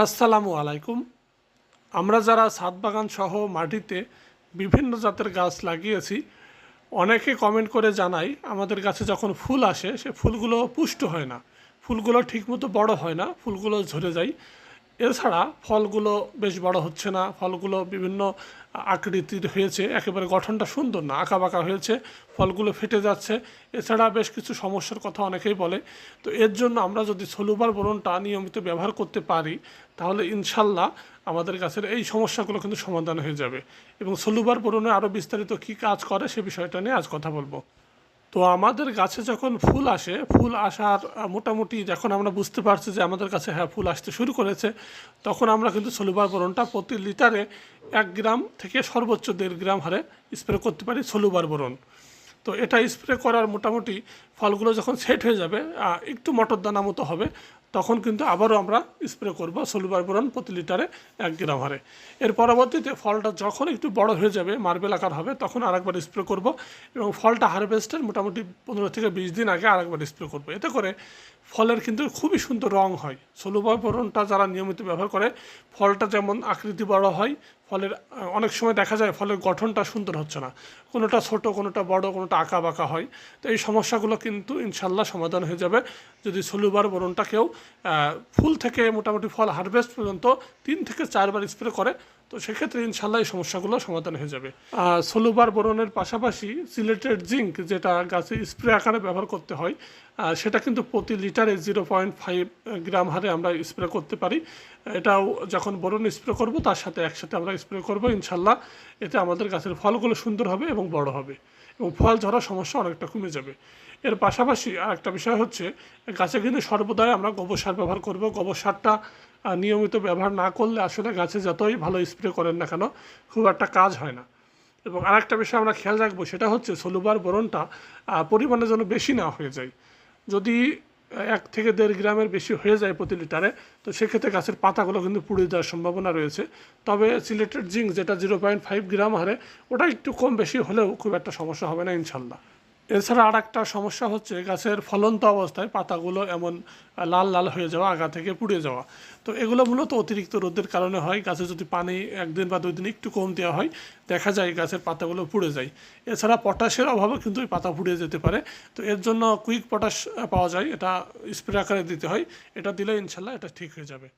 আসসালামু আলাইকুম। আমরা যারা ছাদ বাগান সহ মাটিতে বিভিন্ন জাতের গাছ লাগিয়েছি, অনেকে কমেন্ট করে জানাই, আমাদের গাছে যখন ফুল আসে, সে ফুলগুলো পুষ্ট হয় না। ফুলগুলো ঠিকমতো বড় হয় না, ফুলগুলো ঝরে যায়। এছাড়া ফলগুলো বেশ বড় হচ্ছে না, ফলগুলো বিভিন্ন আকৃতির হয়েছে, একেবারে গঠনটা সুন্দর না আঁকা বাঁকা হয়েছে, ফলগুলো ফেটে যাচ্ছে। এছাড়া বেশ কিছু সমস্যার কথা অনেকেই বলে। তো এর জন্য আমরা যদি সলুবার বোরনটা নিয়মিত ব্যবহার করতে পারি, তাহলে ইনশাল্লাহ আমাদের গাছের এই সমস্যাগুলো কিন্তু সমাধান হয়ে যাবে। এবং সলুবার বোরনে আরও বিস্তারিত কী কাজ করে সে বিষয়টা নিয়ে আজ কথা বলব। তো আমাদের গাছে যখন ফুল আসে, ফুল আসার মোটামুটি যখন আমরা বুঝতে পারছি যে আমাদের কাছে হ্যাঁ ফুল আসতে শুরু করেছে, তখন আমরা কিন্তু সলুবার বরণটা প্রতি লিটারে এক গ্রাম থেকে সর্বোচ্চ দেড় গ্রাম হারে স্প্রে করতে পারি সলুবার বরণ। তো এটা স্প্রে করার মোটামুটি ফলগুলো যখন সেট হয়ে যাবে একটু মটর দানা মতো হবে তখন কিন্তু আবারও আমরা স্প্রে করব সলুবার বোরন প্রতি লিটারে এক গ্রাম হারে এর পরবর্তীতে ফলটা যখন একটু বড় হয়ে যাবে মার্বেল আকার হবে, তখন আরেকবার স্প্রে করব এবং ফলটা হারভেস্টের মোটামুটি পনেরো থেকে বিশ দিন আগে আরেকবার স্প্রে করব। এতে করে ফলের কিন্তু খুবই সুন্দর রং হয়। সলুবার বোরনটা যারা নিয়মিত ব্যবহার করে, ফলটা যেমন আকৃতি বড় হয়, ফলের অনেক সময় দেখা যায় ফলের গঠনটা সুন্দর হচ্ছে না। কোনোটা ছোট, কোনোটা বড়, কোনোটা আঁকা বাঁকা হয়। তো এই সমস্যাগুলো কিন্তু ইনশাল্লাহ সমাধান হয়ে যাবে। যদি সলুবার বরণটা কেউ ফুল থেকে মোটামুটি ফল হারভেস্ট পর্যন্ত তিন থেকে চারবার স্প্রে করে তো সেক্ষেত্রে ইনশাল্লাহ এই সমস্যাগুলো সমাধান হয়ে যাবে। সলুবার বরণের পাশাপাশি সিলেটেড জিঙ্ক যেটা গাছে স্প্রে আকারে ব্যবহার করতে হয় সেটা কিন্তু প্রতি লিটারে জিরো পয়েন্ট ফাইভ গ্রাম হারে আমরা স্প্রে করতে পারি। এটাও যখন বরণ স্প্রে করব, তার সাথে একসাথে আমরা স্প্রে করব ইনশাল্লাহ এতে আমাদের গাছের ফলগুলো সুন্দর হবে এবং বড় হবে এবং ফল ঝরার সমস্যা অনেকটা কমে যাবে। এর পাশাপাশি আর একটা বিষয় হচ্ছে, গাছে কিন্তু সর্বদাই আমরা গোবর সার ব্যবহার করব। গোবর সারটা নিয়মিত ব্যবহার না করলে আসলে গাছে যতই ভালো স্প্রে করেন না কেন, খুব একটা কাজ হয় না। এবং আরেকটা বিষয় আমরা খেয়াল রাখব, সেটা হচ্ছে সলুবার বরণটা পরিমাণে যেন বেশি না হয়ে যায়। যদি এক থেকে দেড় গ্রামের বেশি হয়ে যায় প্রতি লিটারে, তো সেক্ষেত্রে গাছের পাতাগুলো কিন্তু পুড়ে যাওয়ার সম্ভাবনা রয়েছে। তবে সিলেটেড জিঙ্ক যেটা জিরো পয়েন্ট ফাইভ গ্রাম হারে, ওটা একটু কম বেশি হলেও খুব একটা সমস্যা হবে না, ইনশাল্লাহ। এছাড়া আর একটা সমস্যা হচ্ছে গাছের ফলন্ত অবস্থায় পাতাগুলো এমন লাল লাল হয়ে যাওয়া, আগা থেকে পুড়ে যাওয়া। তো এগুলো মূলত অতিরিক্ত রোদের কারণে হয়। গাছে যদি পানি একদিন বা দুই দিন একটু কম দেওয়া হয়, দেখা যায় গাছের পাতাগুলো পুড়ে যায়। এছাড়া পটাশের অভাবে কিন্তু এই পাতা পুড়ে যেতে পারে। তো এর জন্য কুইক পটাশ পাওয়া যায়। এটা স্প্রে আকারে দিতে হয়। এটা দিলে ইনশাল্লাহ এটা ঠিক হয়ে যাবে।